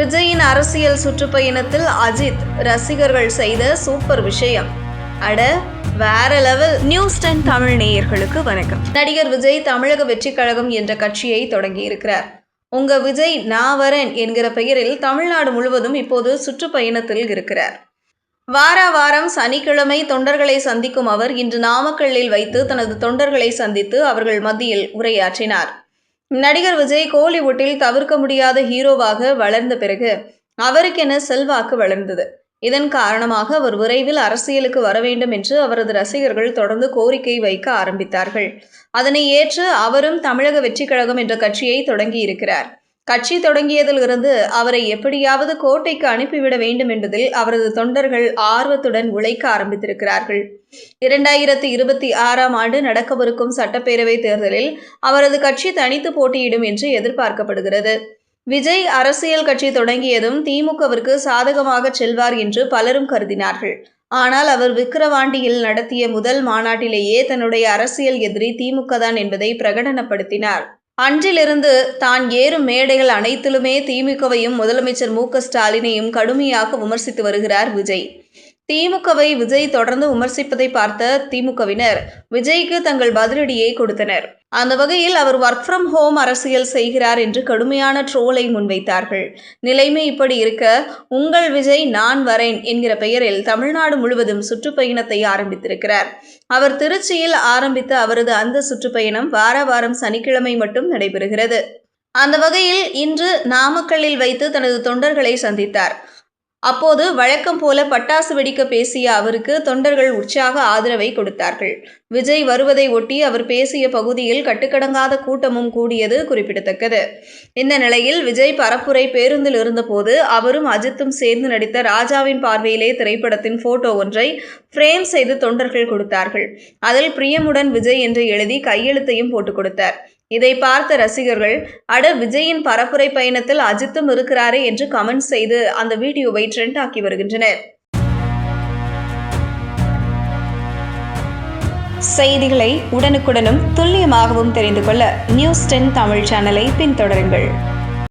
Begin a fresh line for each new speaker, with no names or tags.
விஜயின் அரசியல் சுற்றுப்பயணத்தில் அஜித் ரசிகர்கள் செய்த சூப்பர் விஷயம். அட வேற லெவல். நியூஸ் டென் தமிழ் நேயர்களுக்கு வணக்கம். நடிகர் விஜய் தமிழக வெற்றி கழகம் என்ற கட்சியை தொடங்கியிருக்கிறார். உங்க விஜய் நான் வரேன் என்கிற பெயரில் தமிழ்நாடு முழுவதும் இப்போது சுற்றுப்பயணத்தில் இருக்கிறார். வார வாரம் சனிக்கிழமை தொண்டர்களை சந்திக்கும் அவர் இன்று நாமக்கல்லில் வைத்து தனது தொண்டர்களை சந்தித்து அவர்கள் மத்தியில் உரையாற்றினார். நடிகர் விஜய் கோலிவுட்டில் தவிர்க்க முடியாத ஹீரோவாக வளர்ந்த பிறகு அவருக்கென செல்வாக்கு வளர்ந்தது. இதன் காரணமாக அவர் விரைவில் அரசியலுக்கு வர வேண்டும் என்று அவரது ரசிகர்கள் தொடர்ந்து கோரிக்கை வைக்க ஆரம்பித்தார்கள். அதனை ஏற்று அவரும் தமிழக வெற்றி கழகம் என்ற கட்சியை தொடங்கியிருக்கிறார். கட்சி தொடங்கியதில் இருந்து அவரை எப்படியாவது கோட்டைக்கு அனுப்பிவிட வேண்டும் என்பதில் அவரது தொண்டர்கள் ஆர்வத்துடன் உழைக்க ஆரம்பித்திருக்கிறார்கள். இரண்டாயிரத்தி இருபத்தி ஆறாம் ஆண்டு நடக்கவிருக்கும் சட்டப்பேரவை தேர்தலில் அவரது கட்சி தனித்து போட்டியிடும் என்று எதிர்பார்க்கப்படுகிறது. விஜய் அரசியல் கட்சி தொடங்கியதும் திமுகவிற்கு சாதகமாக செல்வார் என்று பலரும் கருதினார்கள். ஆனால் அவர் விக்கிரவாண்டியில் நடத்திய முதல் மாநாட்டிலேயே தன்னுடைய அரசியல் எதிரி திமுக தான் என்பதை பிரகடனப்படுத்தினார். அன்றிலிருந்து தான் ஏறும் மேடைகள் அனைத்திலுமே திமுகவையும் முதலமைச்சர் மு க ஸ்டாலினையும் கடுமையாக விமர்சித்து வருகிறார் விஜய். திமுகவை விஜய் தொடர்ந்து விமர்சிப்பதை பார்த்த திமுகவினர் விஜய்க்கு தங்கள் பதிலடியை கொடுத்தனர். அந்த வகையில் அவர் ஒர்க் ஃப்ரம் ஹோம் அரசியல் செய்கிறார் என்று கடுமையான ட்ரோலை முன்வைத்தார்கள். நிலைமை இப்படி இருக்க உங்கள் விஜய் நான் வரேன் என்கிற பெயரில் தமிழ்நாடு முழுவதும் சுற்றுப்பயணத்தை ஆரம்பித்திருக்கிறார். அவர் திருச்சியில் ஆரம்பித்த அவரது அந்த சுற்றுப்பயணம் வார வாரம் சனிக்கிழமை மட்டும் நடைபெறுகிறது. அந்த வகையில் இன்று நாமக்கல்லில் வைத்து தனது தொண்டர்களை சந்தித்தார். அப்போது வழக்கம் போல பட்டாசு வெடிக்க பேசிய அவருக்கு தொண்டர்கள் உற்சாக ஆதரவை கொடுத்தார்கள். விஜய் வருவதை ஒட்டி அவர் பேசிய பகுதியில் கட்டுக்கடங்காத கூட்டமும் கூடியது குறிப்பிடத்தக்கது. இந்த நிலையில் விஜய் பரப்புரை பேருந்தில் இருந்தபோது அவரும் அஜித்தும் சேர்ந்து நடித்த ராஜாவின் பார்வையிலே திரைப்படத்தின் போட்டோ ஒன்றை ஃப்ரேம் செய்து தொண்டர்கள் கொடுத்தார்கள். அதில் பிரியமுடன் விஜய் என்று எழுதி கையெழுத்தையும் போட்டுக் கொடுத்தார். இதை பார்த்த ரசிகர்கள் அட விஜயின் பரப்புரை பயணத்தில் அஜித்தும் இருக்கிறாரே என்று கமெண்ட் செய்து அந்த வீடியோவை ட்ரெண்ட் ஆக்கி வருகின்றனர். செய்திகளை உடனுக்குடனும் துல்லியமாகவும் தெரிந்து கொள்ள நியூஸ் டென் தமிழ் சேனலை பின்தொடருங்கள்.